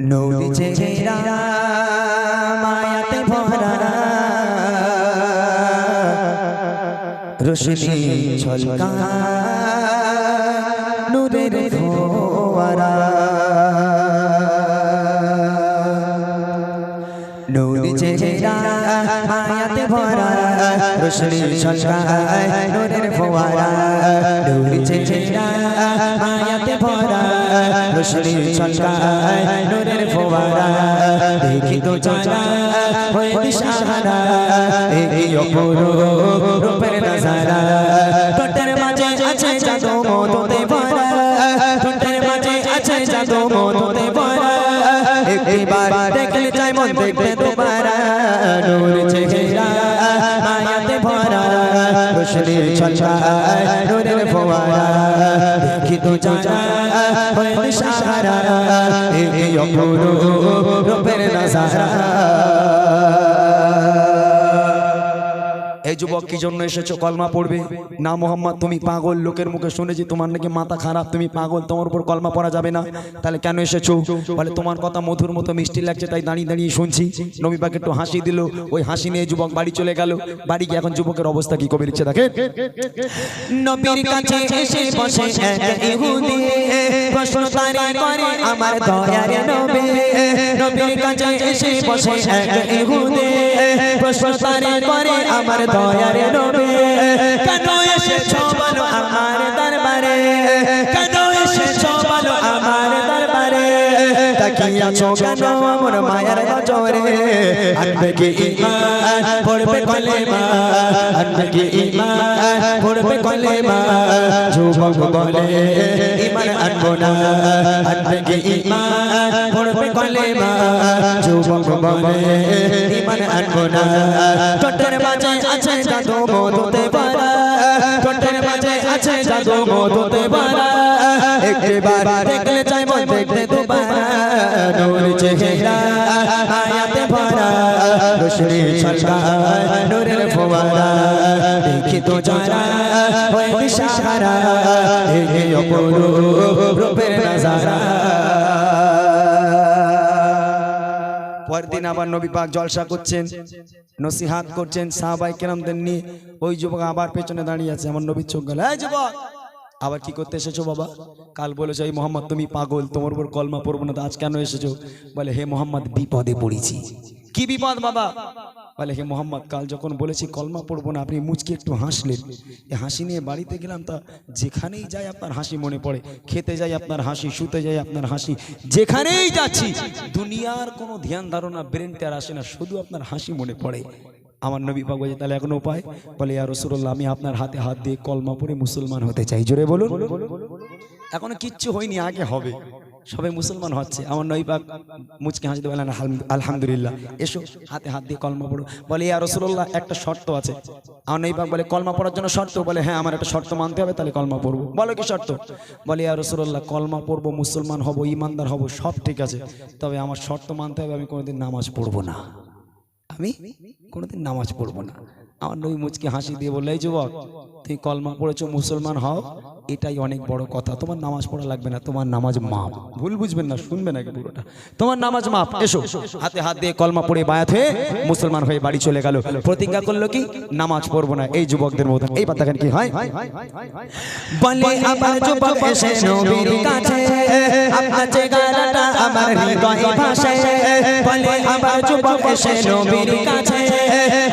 নদী চেহারা মায়াতে ভরা রোশনি ঝলকা নূরের ফোয়ারা। নূর চেহারা মায়াতে ভরা রোশনি ঝলকা নূরের ফোয়ারা। নূর চেহারা রোশনি ঝলকা নূরের ফোয়ারা দেখি তো জানা হয়ে দিশাহারা, এই অপূর্ব রূপের নজারা। ঠোঁটের মাঝে আছে জাদু মধুতে ভরা, ঠোঁটের মাঝে আছে জাদু মধুতে ভরা। একবার দেখলে চাই মন দেখতে তোমারা নূর চেহারা মায়াতে ভরা। রোশনি ছলছায় নূরের ফোয়ারা, দেখি তো জানা সাহারা এই অপরূপের রূপের নজারা। এই যুবক, কি জন্য এসেছ? কলমা পড়বে? না মোহাম্মদ, তুমি পাগল। লোকের মুখে শুনেছি তোমার নাকি মাথা খারাপ। তুমি পাগল, তোমার উপর কলমা পড়া যাবে না। তাহলে কেন এসেছ? বলে, তোমার কথা মধুর মতো মিষ্টি লাগছে, তাই দাঁড়িয়ে দাঁড়িয়ে শুনছি। নবী পাকে একটু হাসি দিল। ওই হাসি নিয়ে যুবক বাড়ি চলে গেল। বাড়ি গিয়ে এখন যুবকের অবস্থা কি কবে ইচ্ছে দেখে নবীর কাছে এসে বসে ইহুদি। প্রশ্ন তারে করে, আমার দয়ার নবী? নবীর কাছে এসে বসে ইহুদি। প্রশ্ন তারে করে, আমার দয়ার নবী কেন এসেছ বলো আমার দরবারে? কেন এসেছ বলো আমার দরবারে? তাকিয়াছো কেন আমার মায়ের নজরে? আনবে কি ঈমান পড়বে কলেমা? আনবে কি ঈমান পড়বে কলেমা? যুবক বলে ঈমান আনব না। আনবে কি ঈমান পড়বে কলেমা? যুবক বলে ঈমান আনব না। টোটের মাঝে আছে জাদু, মধুতে পারা টোটের মাঝে আছে জাদু, মধুতে পারা একবার দেখলে চাই মন দেখতে তোমারা নূর চেহারা আয়াতে ভরা। রোশনি ছলকায় নূরের ফোয়ারা। দেখি তো যারা হয় দিশাহারা এই অপরূপ রূপের নজারা। পরের দিন আবার নবী পাক জলসা করছেন, নসিহাত করছেন সাহাবাই কেরামদের নিয়ে। ওই যুবক আবার পেছনে দাঁড়িয়ে আছে, আমার নবীর চোখ গেল। এই যুবক! আবার কি করতে এসেছ বাবা? কাল বলেছ, এই মোহাম্মদ, তুমি পাগল, তোমার উপর কলমা পড়ব না, তো আজ কেন এসেছ? বলে, হে মোহাম্মদ, বিপদে পড়েছি। কি বিপদ, বাবা? বলে, হে মোহাম্মদ, কাল যখন বলেছি কলমা পড়ব না, আপনি মুচকি একটু হাসলেন। এই হাসি নিয়ে বাড়িতে গেলাম তা যেখানেই যাই আপনার হাসি মনে পড়ে। খেতে যাই আপনার হাসি, শুতে যাই আপনার হাসি। যেখানেই যাচ্ছি, দুনিয়ার কোনো ধ্যান ধারণা ব্রেনটা আর আসে না, শুধু আপনার হাসি মনে পড়ে। আমার নবী পাক বলছে, তাহলে এখন উপায়? বলে, ইয়া রসুল্লাহ আমি আপনার হাতে হাত দিয়ে কলমা পড়ে মুসলমান হতে চাই। জোরে বলুন। এখনও কিচ্ছু হয়নি, আগে হবে। সবাই মুসলমান হচ্ছে। আমার নবী পাক মুচকে বলেন আলহাম- আলহামদুলিল্লাহ। এসো, হাতে হাত দিয়ে কলমা পড়ো। বলে, ইয়া রসুল্লাহ একটা শর্ত আছে। আমার নবী পাক বলে, কলমা পড়ার জন্য শর্ত? বলে হ্যাঁ আমার একটা শর্ত মানতে হবে, তাহলে কলমা পড়ব। বলো কি শর্ত? বলে, ইয়া রসুল্লাহ কলমা পড়ব, মুসলমান হব ইমানদার হব, সব ঠিক আছে। তবে আমার শর্ত মানতে হবে, আমি কোনোদিন নামাজ পড়ব না। আমি কোনোদিন নামাজ পড়ব না। আমার নবী মুচকে হাসি দিয়ে বললে যুবক তুই কলমা পড়েছো মুসলমান হও। এটাই অনেক বড় কথা। তোমার নামাজ পড়া লাগবে না তোমার নামাজ মাপ ভুল বুঝবেন না শুনবেন আগে পুরোটা। তোমার নামাজ মাপ এসো। হাতে হাত দিয়ে কলমা পড়ে বায়াত হয়ে মুসলমান হয়ে বাড়ি চলে গেল। প্রতিজ্ঞা করল কি নামাজ পড়ব না। এই যুবকদের মতো এই পাতা কি হয়। বলে আমার যুবক এসে নবীর কাছে আপনার চেহারাটা আমার হৃদয়ে ভাসে। বলে আমার যুবক এসে নবীর কাছে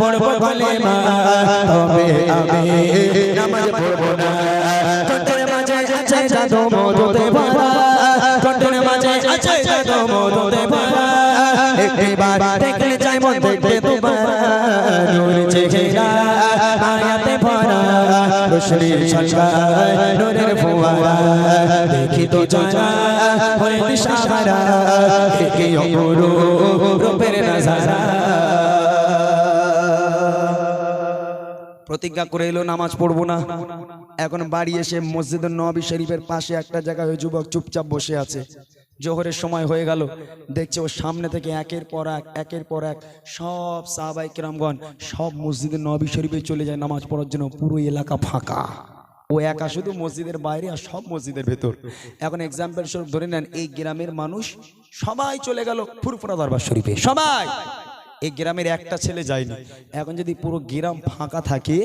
পড়ব কলেমা তবে আমি নামাজ পড়ব না। ঠোঁটের মাঝে আছে জাদু মধুতে ভরা ঠোঁটের মাঝে আছে জাদু মধুতে ভরা। একবার দেখলে চাই মন দেখতে তোমার নূর চেহারা মায়াতে ভরা রোশনি ছলকায় নূরের ফোয়ারা। দেখি তো জানা হয়ে দিশাহারা একে অপরূপ রূপের নজারা। প্রতিজ্ঞা করে এলো, নামাজ পড়ব না। এখন বাড়ি এসে মসজিদ নবী শরীফের পাশে একটা জায়গায় ওই যুবক চুপচাপ বসে আছে। জোহরের সময় হয়ে গেল। দেখছে ওর সামনে থেকে একের পর এক, একের পর এক সব সাহাবাই কিরামগণ সব মসজিদের নবী শরীফে চলে যায় নামাজ পড়ার জন্য। পুরো এলাকা ফাঁকা। ও একা শুধু মসজিদের বাইরে আর সব মসজিদের ভেতর। এখন এক্সাম্পল স্বরূপ ধরে নেন, এই গ্রামের মানুষ সবাই চলে গেল ফুরফুরা দরবার শরীফে। সবাই! এই গ্রামের একটা ছেলে যায়নি। এখন যদি পুরো গ্রাম ফাঁকা থাকে,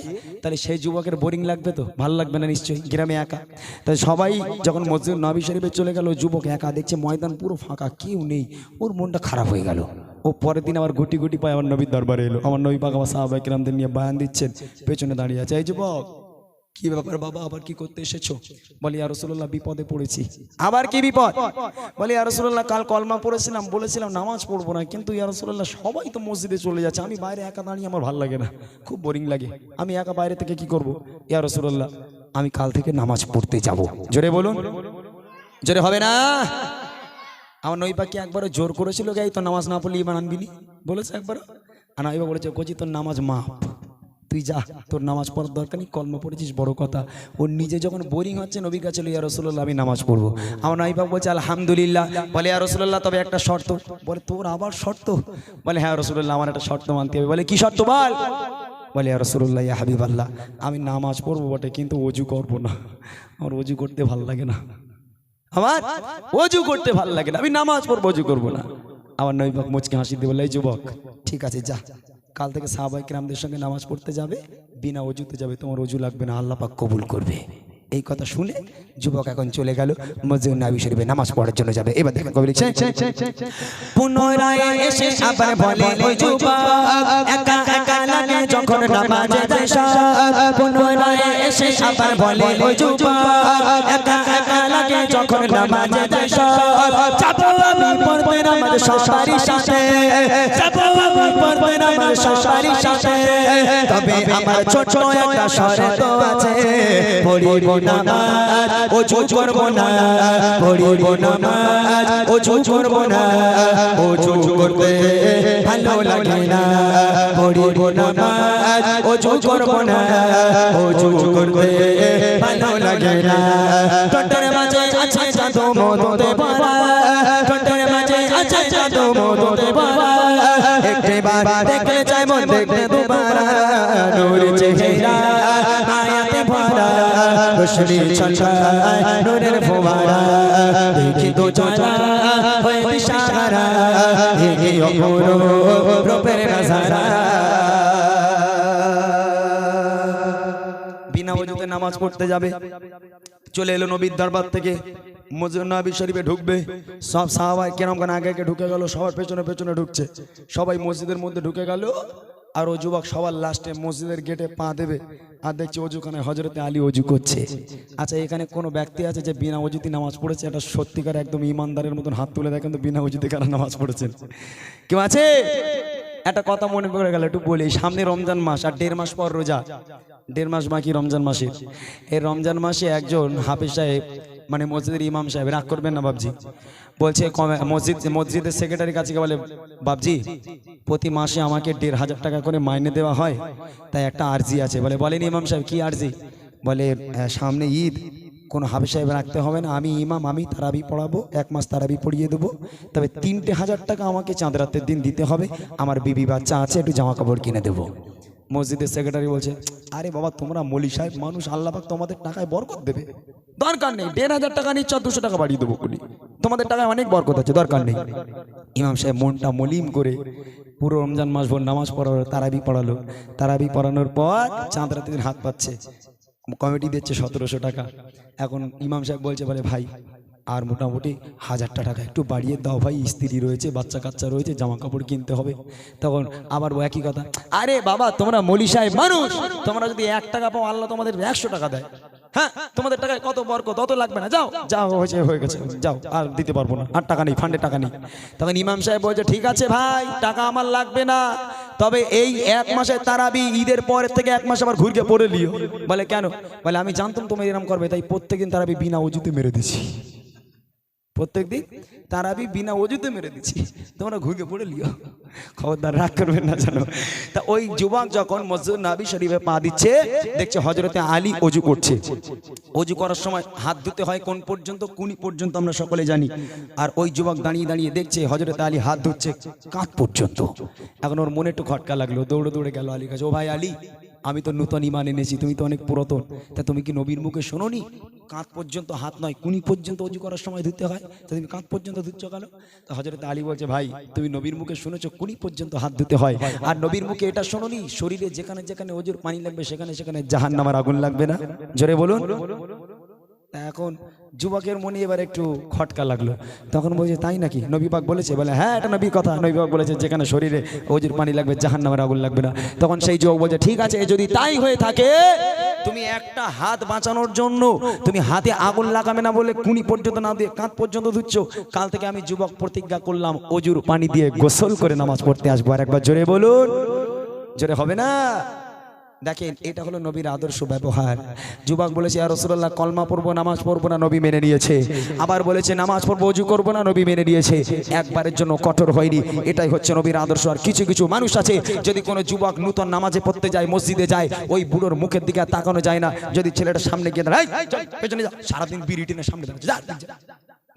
তাহলে সেই যুবকের বোরিং লাগবে তো? ভালো লাগবে না নিশ্চয়ই, গ্রামে একা? তাই সবাই যখন মসজিদ নবী শরীফে চলে গেল, যুবক একা দেখছে, ময়দান পুরো ফাঁকা, কেউ নেই। ওর মনটা খারাপ হয়ে গেল। ও পরের দিন আবার গুটি গুটি পায় আমার নবীর দরবারে এলো। আমার নবী পাক আমার সাহাবাই রামদের নিয়ে বায়ান দিচ্ছেন, পেছনে দাঁড়িয়ে আছে। এই যুবক কি ব্যাপার বাবা আবার কি করতে এসেছ? বলি আর রসুল্লাহ বিপদে পড়েছি। আবার কি বিপদ? বলি আর রসুল্লাহ কাল কলমা পড়েছিলাম বলেছিলাম নামাজ পড়ব না কিন্তু ইয়া রসুল্লাহ সবাই তো মসজিদে চলে যাচ্ছে। আমি বাইরে একা দাঁড়িয়ে আমার ভালো লাগে না খুব বোরিং লাগে। আমি একা বাইরে থেকে কি করব? ইয়া রসুল্লাহ আমি কাল থেকে নামাজ পড়তে যাব। জোরে বলুন। জোরে হবে না? আমার নই পাখি একবারও জোর করেছিল গাই তো নামাজ না পড়লে ইমান আনবি নি? বলেছে একবার আর নইবা বলেছে কচি তোর নামাজ মাপ তুই যা, তোর নামাজ পড়ার দরকার নেই, কলম পড়েছিস, বড় কথা। ওর নিজে যখন বোরিং হচ্ছে নবীর কাছে ইয়া রসুল্লাহ আমি নামাজ পড়ব। আমার নাইবাক বলছে, আলহামদুলিল্লাহ। বলে, ইয়া রসুল্লাহ তবে একটা শর্ত। বলে, তোর আবার শর্ত? বলে হ্যাঁ রসুল্লাহ আমার একটা শর্ত মানতে হবে। বলে, কি শর্ত বল? বলে, ইয়া রসুল্লাহ ইয়া হাবিব আল্লাহ আমি নামাজ পড়ব বটে, কিন্তু অজু করব না। আমার অজু করতে ভালো লাগে না। আমার অজু করতে ভালো লাগে না। আমি নামাজ পড়ব, অজু করব না। আমার নৈবাক মুচকে হাসি দিয়ে বলে "এই যুবক, ঠিক আছে, যা। কাল থেকে সাহাবাহিক রামদের সঙ্গে নামাজ পড়তে যাবে, বিনা অজুতে যাবে, তোমার অজু লাগবে না, আল্লাহ পাক কবুল করবে। এই কথা শুনে যুবক এখন চলে গেল মসজিদ নাবি শরীফে নামাজ পড়ার জন্য যাবে। এবার দেখেন কবি পুনরায় এসে আবার বলে, ওই যুবক, একা একা যখন নামাজে। পুনরায় এসে আবার বলে, ওই যুবক, একা একা যখন নামাজে আমি পড়তে নামাজ সাথে আমি পড়তে নামাজ সাথে। তবে আমার ছোট একটা শর্ত আছে। পড়িব নামাজ ওযু করব না। পড়িব নামাজ ওযু করব না। ওযু করতে ভালো লাগে না। পড়িব নামাজ ওযু করব না। ওযু করতে ভালো লাগে না। টোটার মাঝে আছে জাদু মদতে ভরা টোটার মাঝে আছে জাদু মদতে ভরা একবার দেখলে চাই মন দেখতে দুবারা। নূর চেহারা নূরের ফোয়ারা, দেখি তো অপূর্ব রূপের নজারা। বিনা ওজুতে নামাজ পড়তে যাবে, চলে এলো নবীর দরবার থেকে। নবী শরীফে ঢুকবে, সব সাহাবাই কেরম কেন আগে আগে ঢুকে গেল, সবার পেছনে পেছনে ঢুকছে। সবাই মসজিদের মধ্যে ঢুকে গেল। আর ও যুবক সবার লাস্টে মসজিদের গেটে পা দেবে আর দেখছি অজুখানে হজরতে আলী অজু করছে। আচ্ছা এখানে কোনো ব্যক্তি আছে যে বিনা অজুতি নামাজ পড়েছে? এটা সত্যিকার একদম ইমানদারের মতন হাত তুলে দেখেন তো বিনা অজুতি কারা নামাজ পড়েছেন কেউ আছে? একটা কথা মনে পড়ে গেল, একটু বলি। সামনে রমজান মাস আর দেড় মাস পর রোজা। দেড় মাস বাকি রমজান মাসের। এই রমজান মাসে একজন হাফিজ সাহেব মানে মসজিদের ইমাম সাহেব, রাগ করবেন না বাবজি বলছে মসজিদ, মসজিদের সেক্রেটারির কাছে বলে বাবজি প্রতি মাসে আমাকে দেড় হাজার টাকা করে মাইনে দেওয়া হয়, তাই একটা আর্জি আছে। বলে, বলেন ইমাম সাহেব, কি আর্জি? বলে সামনে ঈদ, কোনো হাফিজ সাহেব রাখতে হবে না, আমি ইমাম, আমি তারাবি পড়াবো, এক মাস তারাবি পড়িয়ে দেবো, তবে তিনটে হাজার টাকা আমাকে চাঁদ রাতের দিন দিতে হবে, আমার বিবি বাচ্চা আছে, একটু জামা কাপড় কিনে দেবো। মসজিদের সেক্রেটারি বলছে আরে বাবা তোমরা মলি সাহেব মানুষ আল্লাপাক তোমাদের টাকায় বরকত দেবে। দরকার নেই দেড় হাজার টাকা নিচ্ছ দুশো টাকা বাড়িয়ে দেবো কুলি তোমাদের টাকায় অনেক বরকত আছে দরকার নেই। ইমাম সাহেব মনটা মলিম করে পুরো রমজান মাস ভোর নামাজ পড়ালো তারাবি পড়ালো। তারাবি পড়ানোর পর চাঁদ রাতের হাত পাচ্ছে কমিটি দিচ্ছে সতেরোশো টাকা। এখন ইমাম সাহেব বলছে বলে ভাই আর মোটামুটি হাজারটা টাকা। একটু বাড়িয়ে দাও ভাই, স্ত্রী রয়েছে বাচ্চা কাচ্চা রয়েছে জামা কাপড় কিনতে হবে। তখন আবার একই কথা, আরে বাবা, তোমরা মলি সাহেব মানুষ, তোমরা যদি এক টাকা পাও, আল্লাহ তোমাদের একশো টাকা দেয়। হ্যাঁ তোমাদের টাকায় কত বরকত তত লাগবে না, যাও যাও হয়েছে হয়ে গেছে, যাও, আর দিতে পারব না, আর টাকা নেই, ফান্ডে টাকা নেই। তখন ইমাম সাহেব বলছে, ঠিক আছে ভাই, টাকা আমার লাগবে না, তবে এই এক মাসে তারাবি ঈদের পরের থেকে এক মাস আবার ঘুরকে পড়ে লিও। বলে, কেন? বলে, আমি জানতাম তুমি এরকম করবে, তাই প্রত্যেকদিন তারাবি বিনা উজুতে মেরে দিছি প্রত্যেকদিন তারাবি বিনা অজুতে মেরে দিচ্ছি। তোমরা ঘুরে পড়ে লিও। খবরদার, রাগ করবেন না জানো তা ওই যুবক যখন মসজিদ নাবি শরীফে পা দিচ্ছে, দেখছে হজরতে আলী অজু করছে। অজু করার সময় হাত ধুতে হয় কোন পর্যন্ত, কুনি পর্যন্ত আমরা সকলে জানি। আর ওই যুবক দাঁড়িয়ে দাঁড়িয়ে দেখছে হজরতে আলী হাত ধুচ্ছে কাঁধ পর্যন্ত। এখন ওর মনে একটু খটকা লাগল, দৌড়ে দৌড়ে গেল আলীর কাছে। ও ভাই আলী আমি তো নূতন ইমান এনেছি, তুমি তো অনেক পুরাতন। তা তুমি কি নবীর মুখে শোনোনি? কাঁধ পর্যন্ত হাত নয়, কুনি পর্যন্ত অজু করার সময় ধুতে হয়? তা তুমি কাঁধ পর্যন্ত ধুচ্ছ কেন? তা হজরত আলী বলছে, ভাই, তুমি নবীর মুখে শুনেছো, কুনি পর্যন্ত হাত ধুতে হয়? আর নবীর মুখে এটা শোনোনি? শরীরে যেখানে যেখানে অজুর পানি লাগবে, সেখানে সেখানে জাহান নামার আগুন লাগবে না? জোরে বলুন। তা এখন যুবকের মনে এবার একটু খটকা লাগল। তখন বলছে, তাই নাকি? নবী পাক বলেছে, বলে হ্যাঁ এটা নবী কথা। নবী পাক বলেছে, যেখানে শরীরে অজুর পানি লাগবে জাহান নামের আগুন লাগবে না। তখন সেই যুবক বলছে, ঠিক আছে, যদি তাই হয়ে থাকে, তুমি একটা হাত বাঁচানোর জন্য, তুমি হাতে আগুন লাগাবে না বলে কুনি পর্যন্ত না দিয়ে কাঁধ পর্যন্ত ধুচ্ছ, কাল থেকে আমি যুবক প্রতিজ্ঞা করলাম, অজুর পানি দিয়ে গোসল করে নামাজ পড়তে আসব। আর একবার জোরে বলুন। জোরে হবে না? দেখেন, এটা হলো নবীর আদর্শ ব্যবহার। যুবক বলেছে আর রসুল্লাহ কলমা পড়ব, নামাজ পড়ব না, নবী মেনে নিয়েছে। আবার বলেছে, নামাজ পড়ব অজু করব না, নবী মেনে নিয়েছে। একবারের জন্য কঠোর হয়নি। এটাই হচ্ছে নবীর আদর্শ। আর কিছু কিছু মানুষ আছে, যদি কোনো যুবক নূতন নামাজে পড়তে যায়, মসজিদে যায়, ওই বুড়োর মুখের দিকে তাকানো যায় না। যদি ছেলেটা সামনে গিয়ে দাঁড়ায় পেছনে সারাদিন বিড়ি সামনে।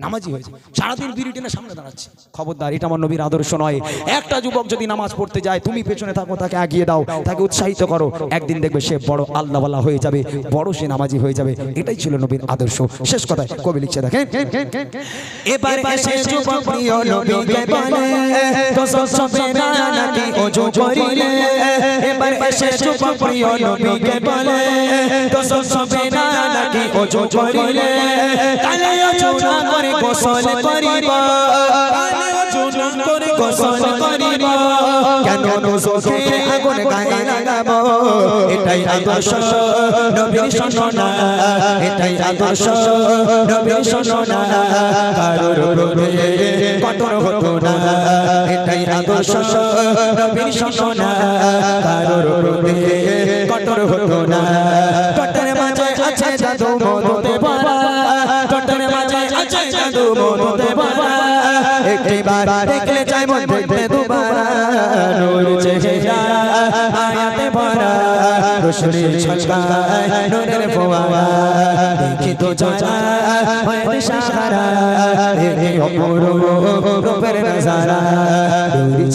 নামাজি হয়েছে সারাদিন বিড়ি টেনে সামনে দাঁড়াচ্ছে। খবরদার এটা আমার নবীর আদর্শ নয়। একটা যুবক যদি নামাজ পড়তে যায় তুমি পেছনে থাকো তাকে আগিয়ে দাও তাকে উৎসাহিত করো। একদিন দেখবে সে বড় আল্লাহওয়ালা হয়ে যাবে বড় সে নামাজি হয়ে যাবে। এটাই ছিল নবীর আদর্শ। শেষ কথায় কবি লিখছে দেখেন। এবার এসে যুবক প্রিয় নবীকে বলে গোসল সবে না নাকি ওজু করিলে। এবার এসে যুবক প্রিয় নবীকে বলে গোসল সবে না নাকি ওজু করিলে। কালে ওজু না করে গোসল করিব। করে গোসল করিব। কেন নোজকে আগুন গায়ে লাগাবো? এটাই আদর্শ নবীর শোনা এটাই আদর্শ নবীর শোনা কারোর রূপে কঠোর হতো না। এটাই আদর্শ নবীর শোনা কারোর রূপে কঠোর হতো না। রোশনি ছলকায় নূরের ফোয়ারা। দেখি তো জানা হয় দিশাহারা এই অপূর্ব রূপের নজারা। নূর